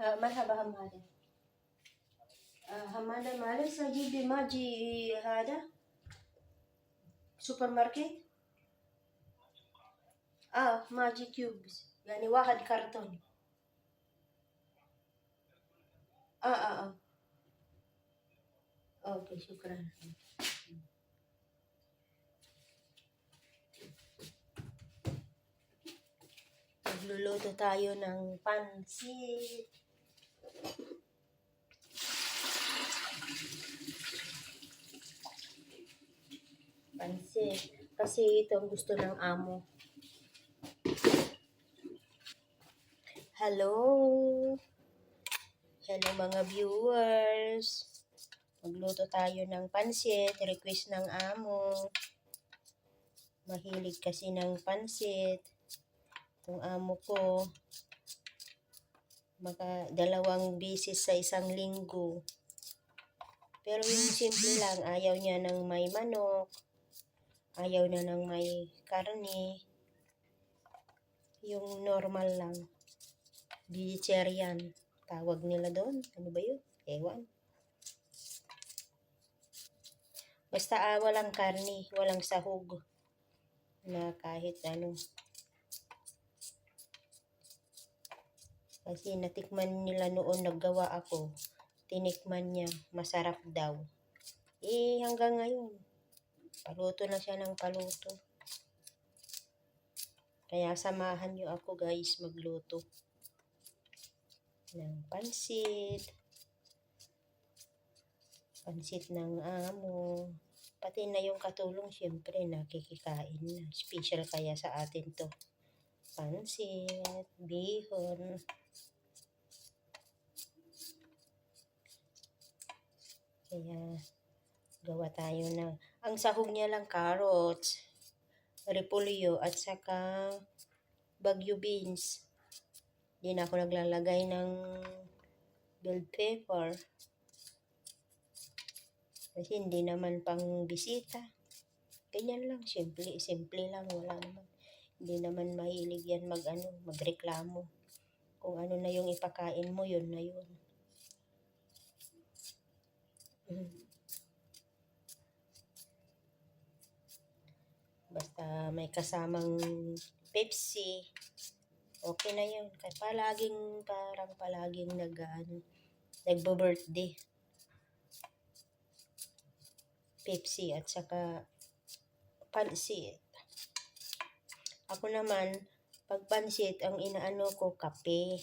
آه، مرحبا همالة آه، همالة معلش أجيب ماجي هذا سوبر ماركت اه ماجي كيوبز يعني واحد كرتون اه اه اه اوكي شكرا Magluluto tayo ng pansit. Pansit. Kasi ito ang gusto ng amo. Hello! Hello mga viewers! Magluto tayo ng pansit. Request ng amo. Mahilig kasi ng pansit. Itong amo ko. Maka dalawang bisis sa isang linggo. Pero yung simple lang, ayaw niya ng may manok. Ayaw na ng may karne. Yung normal lang. Vegetarian. Tawag nila doon. Ano ba yun? Ewan. Basta ah, walang karne, walang sahog na kahit ano. Kasi natikman nila noon naggawa ako. Tinikman niya, masarap daw. Eh, hanggang ngayon, paluto na siya ng paluto. Kaya samahan niyo ako guys magluto ng pansit. Pansit ng amo. Pati na yung katulong, syempre, nakikikain na. Special kaya sa atin to. Pansit, bihon. Kaya, gawa tayo ng... Ang sahog niya lang, carrots, repolyo, at saka bagyo beans. Hindi na ako naglalagay ng bell pepper. Kasi hindi naman pang bisita. Ganyan lang, simple, simple lang, wala naman. Hindi naman mahilig yan mag, ano, magreklamo. Kung ano na yung ipakain mo, yun na yun. Mm. Basta may kasamang Pepsi, okay na yun. Kaya palaging, parang palaging nag, ano, nagbo-birthday. Pepsi at saka pansit. Ako naman, pag pansit, ang inaano ko, kape.